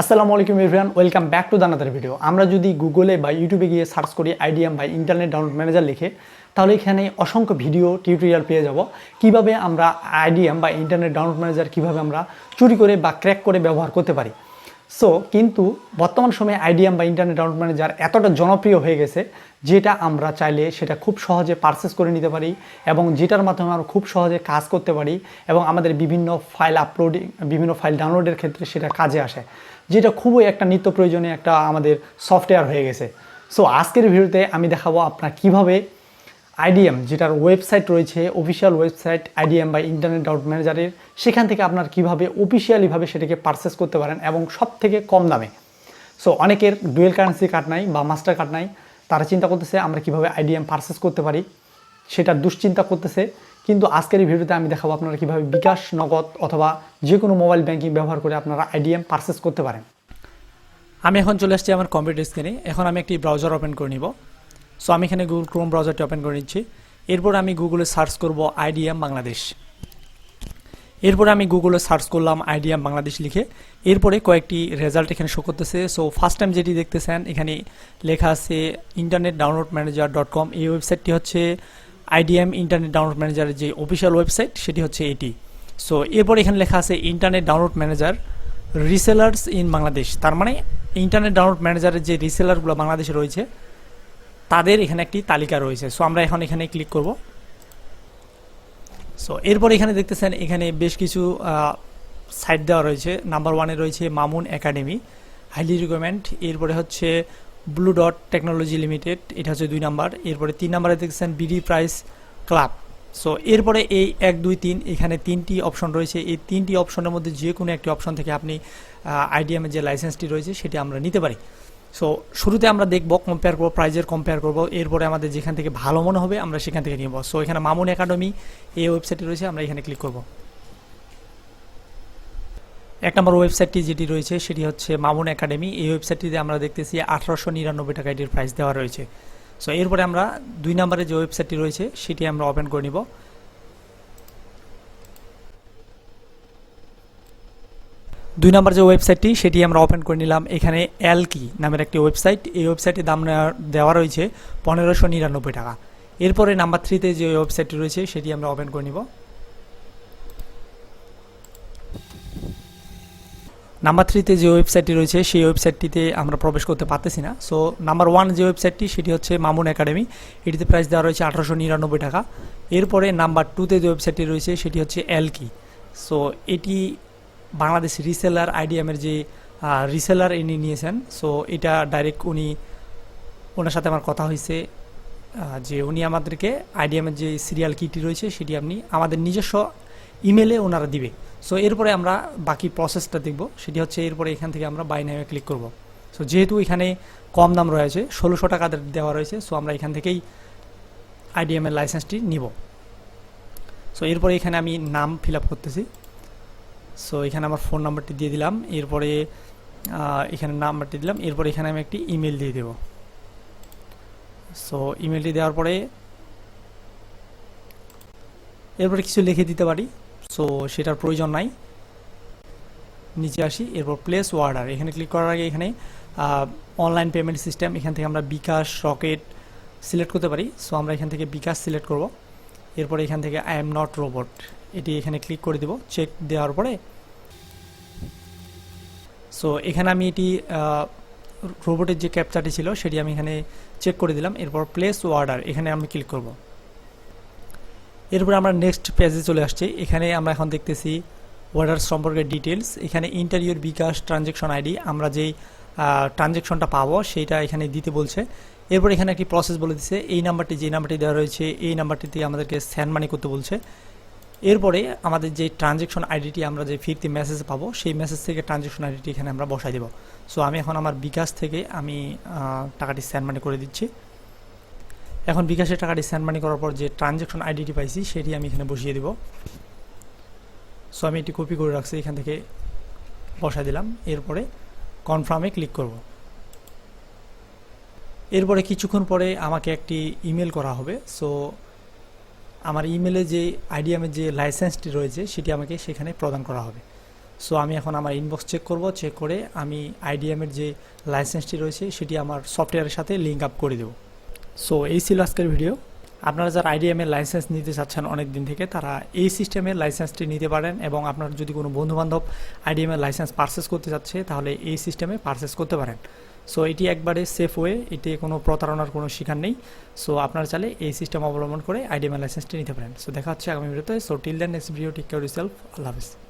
আসসালামু আলাইকুম everyone, welcome back to Danadar video আমরা যদি গুগলে বা ইউটিউবে গিয়ে সার্চ করি আইডিএম বা ইন্টারনেট ডাউনলোড ম্যানেজার লিখে, তাহলে এখানে অসংখ্য ভিডিও টিউটোরিয়াল পেয়ে যাব। কীভাবে আমরা আইডিএম বা ইন্টারনেট ডাউনলোড ম্যানেজার কীভাবে আমরা চুরি করে বা ক্র্যাক করে ব্যবহার করতে পারি। সো কিন্তু বর্তমান সময়ে আইডিএম বা ইন্টারনেট ডাউনলোড ম্যানেজার এতটা জনপ্রিয় হয়ে গেছে, যেটা আমরা চাইলে সেটা খুব সহজে পারচেস করে নিতে পারি এবং যেটার মাধ্যমে আমরা খুব সহজে কাজ করতে পারি এবং আমাদের বিভিন্ন ফাইল আপলোডিং বিভিন্ন ফাইল ডাউনলোডের ক্ষেত্রে সেটা কাজে আসে। যেটা খুবই একটা নিত্য প্রয়োজনীয় একটা আমাদের সফটওয়্যার হয়ে গেছে। সো আজকের ভিডিওতে আমি দেখাবো আপনার কীভাবে আইডিএম যেটার ওয়েবসাইট রয়েছে অফিসিয়াল ওয়েবসাইট আইডিএম বা ইন্টারনেট ডাউট ম্যানেজারের সেখান থেকে আপনার কীভাবে অফিসিয়ালিভাবে সেটাকে পারচেস করতে পারেন এবং সব থেকে কম দামে। সো অনেকের ডুয়েল কারেন্সি কার্ড নাই বা মাস্টার কার্ড নাই, তারা চিন্তা করতেছে আমরা কীভাবে আইডিএম পারচেস করতে পারি, সেটা দুশ্চিন্তা করতেছে। কিন্তু আজকের এই ভিডিওতে আমি দেখাবো আপনারা কীভাবে বিকাশ নগদ অথবা যে কোনো মোবাইল ব্যাংকিং ব্যবহার করে আপনারা আইডিএম পারচেস করতে পারেন। আমি এখন চলে আসছি আমার কম্পিউটার স্ক্রিনে এখন আমি একটি ব্রাউজার ওপেন করে নিব। সো আমি এখানে গুগল ক্রোম ব্রাউজারটি ওপেন করে নিচ্ছি। এরপর আমি গুগলে সার্চ করব আইডিএম বাংলাদেশ। এরপরে আমি গুগলে সার্চ করলাম আইডিএম বাংলাদেশ লিখে। এরপরে কয়েকটি রেজাল্ট এখানে শো করতেছে। সো ফার্স্ট টাইম যেটি দেখতেছেন, এখানে লেখা আছে internet download manager dot com এই ওয়েবসাইটটি হচ্ছে আইডিএম, ইন্টারনেট ডাউনলোড ম্যানেজারের যে অফিসিয়াল ওয়েবসাইট, সেটি হচ্ছে এটি। সো এরপর এখানে লেখা আছে internet download manager, resellers in Bangladesh. তার মানে ইন্টারনেট ডাউনলোড ম্যানেজারের যে রিসেলারগুলো বাংলাদেশে রয়েছে, তাদের এখানে একটি তালিকা রয়েছে। সো আমরা এখন এখানে ক্লিক করব। সো এরপর এখানে দেখতেছেন, এখানে বেশ কিছু সাইট দেওয়া রয়েছে। নাম্বার ওয়ানে রয়েছে মামুন একাডেমি। হাইলি রিকমেন্ড এরপরে হচ্ছে ব্লু ডট টেকনোলজি লিমিটেড এটা হচ্ছে দুই নাম্বার। এরপরে তিন নাম্বারে দেখছেন বিডি প্রাইস ক্লাব সো এরপরে এই এক, দুই, তিন, এখানে তিনটি অপশন রয়েছে। এই তিনটি অপশনের মধ্যে যে কোনো একটি অপশন থেকে আপনি আইডিএমের যে লাইসেন্সটি রয়েছে, সেটি আমরা নিতে পারি। সো শুরুতে আমরা দেখব কম্পেয়ার করব প্রাইজের কম্পেয়ার করব। এরপরে আমাদের যেখান থেকে ভালো মনে হবে, আমরা সেখান থেকে নিব। সো এখানে মামুন একাডেমি, এই ওয়েবসাইটটি রয়েছে, আমরা এখানে ক্লিক করব। এক নম্বর ওয়েবসাইটটি যেটি রয়েছে, সেটি হচ্ছে মামুন একাডেমি। এই ওয়েবসাইটটিতে আমরা দেখতেছি আঠারোশো নিরানব্বই টাকা এটির প্রাইস দেওয়া রয়েছে। সো এরপরে আমরা দুই নম্বরে যে ওয়েবসাইটটি রয়েছে, সেটি আমরা ওপেন করে নিব। দুই নম্বর যে ওয়েবসাইটটি, সেটি আমরা ওপেন করে নিলাম এখানে এল কি নামের একটি ওয়েবসাইট। এই ওয়েবসাইটের দাম দেওয়া রয়েছে পনেরোশো নিরানব্বই টাকা। এরপরে নাম্বার থ্রিতে যে ওয়েবসাইটটি রয়েছে, সেটি আমরা ওপেন করে নিব। নাম্বার থ্রিতে যে ওয়েবসাইটটি রয়েছে, সেই ওয়েবসাইটটিতে আমরা প্রবেশ করতে পারতেছি না। সো নাম্বার ওয়ান যে ওয়েবসাইটটি সেটি হচ্ছে মামুন একাডেমি এটিতে প্রাইস দেওয়া রয়েছে আঠারোশো নিরানব্বই টাকা। এরপরে নাম্বার টুতে যে ওয়েবসাইটটি রয়েছে, সেটি হচ্ছে এল কি সো এটি বাংলাদেশ রিসেলার আইডিএমের যে রিসেলার ইনি নিয়েছেন। সো এটা ডাইরেক্ট উনি, ওনার সাথে আমার কথা হয়েছে যে উনি আমাদেরকে আইডিএমের যে সিরিয়াল কিটি রয়েছে, সেটি আপনি আমাদের নিজস্ব ইমেলে ওনারা দিবে। সো এরপরে আমরা বাকি প্রসেসটা দেখব। সেটি হচ্ছে এরপরে এখান থেকে আমরা বাই নামে ক্লিক করব। সো যেহেতু এখানে কম দাম রয়েছে, ষোলোশো টাকা দেওয়া রয়েছে সো আমরা এখান থেকেই আইডিএমের লাইসেন্সটি নিব। সো এরপরে এখানে আমি নাম ফিল করতেছি। সো এখানে আমার ফোন নাম্বারটি দিয়ে দিলাম। এরপরে এখানে নাম্বারটি দিলাম। এরপরে এখানে আমি একটি ইমেল দিয়ে দেব। সো ইমেলটি দেওয়ার পরে, এরপরে কিছু লিখে দিতে পারি। সো সেটার প্রয়োজন নাই। নিচে আসি, এরপর প্লেস ওয়ার্ডার এখানে ক্লিক করার আগে এখানে অনলাইন পেমেন্ট সিস্টেম এখান থেকে আমরা বিকাশ রকেট সিলেক্ট করতে পারি। সো আমরা এখান থেকে বিকাশ সিলেক্ট করব। এরপরে এখান থেকে আই এম নট রোবট এটি এখানে ক্লিক করে দেব চেক দেওয়ার পরে। সো এখানে আমি এটি রোবটের যে ক্যাপচারটি ছিল, সেটি আমি এখানে চেক করে দিলাম। এরপর প্লেস অর্ডার এখানে আমি ক্লিক করব। এরপর আমরা নেক্সট পেজে চলে আসছি। এখানে আমরা এখন দেখতেছি অর্ডার সম্পর্কে ডিটেলস এখানে ইন্টারভিউর বিকাশ ট্রানজেকশন আইডি আমরা যেই ট্রানজেকশনটা পাবো সেইটা এখানে দিতে বলছে। এরপর এখানে একটি প্রসেস বলে দিচ্ছে এই নাম্বারটি, যে নাম্বারটি দেওয়া রয়েছে, এই নাম্বারটিতে আমাদেরকে স্যান্ড মানি করতে বলছে। এরপরে আমাদের যে ট্রানজেকশন আইডিটি আমরা যে ফিরতি মেসেজ পাবো, সেই মেসেজ থেকে ট্রানজেকশন আইডিটি এখানে আমরা বসাই দেবো। সো আমি এখন আমার বিকাশ থেকে আমি টাকাটি স্যান্ড মানি করে দিচ্ছি। এখন বিকাশের টাকাটি স্যান্ড মানি করার পর যে ট্রানজেকশন আইডিটি পাইছি, সেটি আমি এখানে বসিয়ে দেব। সো আমি এটি কপি করে রাখছি, এখান থেকে বসাই দিলাম। এরপরে কনফার্মে ক্লিক করব। এরপরে কিছুক্ষণ পরে আমাকে একটি ইমেল করা হবে। সো আমার ইমেলে যে আইডিএমের যে লাইসেন্সটি রয়েছে, সেটি আমাকে সেখানে প্রদান করা হবে। সো আমি এখন আমার ইনবক্স চেক করব। চেক করে আমি আইডিএমের যে লাইসেন্সটি রয়েছে, সেটি আমার সফটওয়্যারের সাথে লিঙ্ক আপ করে দেবো। সো এই ছিল আজকের ভিডিও আপনারা যারা আইডিএমের লাইসেন্স নিতে চাচ্ছেন অনেক দিন থেকে, তারা এই সিস্টেমের লাইসেন্সটি নিতে পারেন এবং আপনার যদি কোনো বন্ধুবান্ধব আইডিএমের লাইসেন্স পারচেস করতে চাচ্ছে তাহলে এই সিস্টেমে পারচেস করতে পারেন। সো এটি একবারে সেফ ওয়ে এতে কোনো প্রতারণার কোনো শিকার নেই। সো আপনারা চাইলে এই সিস্টেম অবলম্বন করে আইডিএমের লাইসেন্সটি নিতে পারেন। সো দেখা হচ্ছে আগামী ভিডিওতে so till then next video take care yourself আল্লাহ হাফিজ।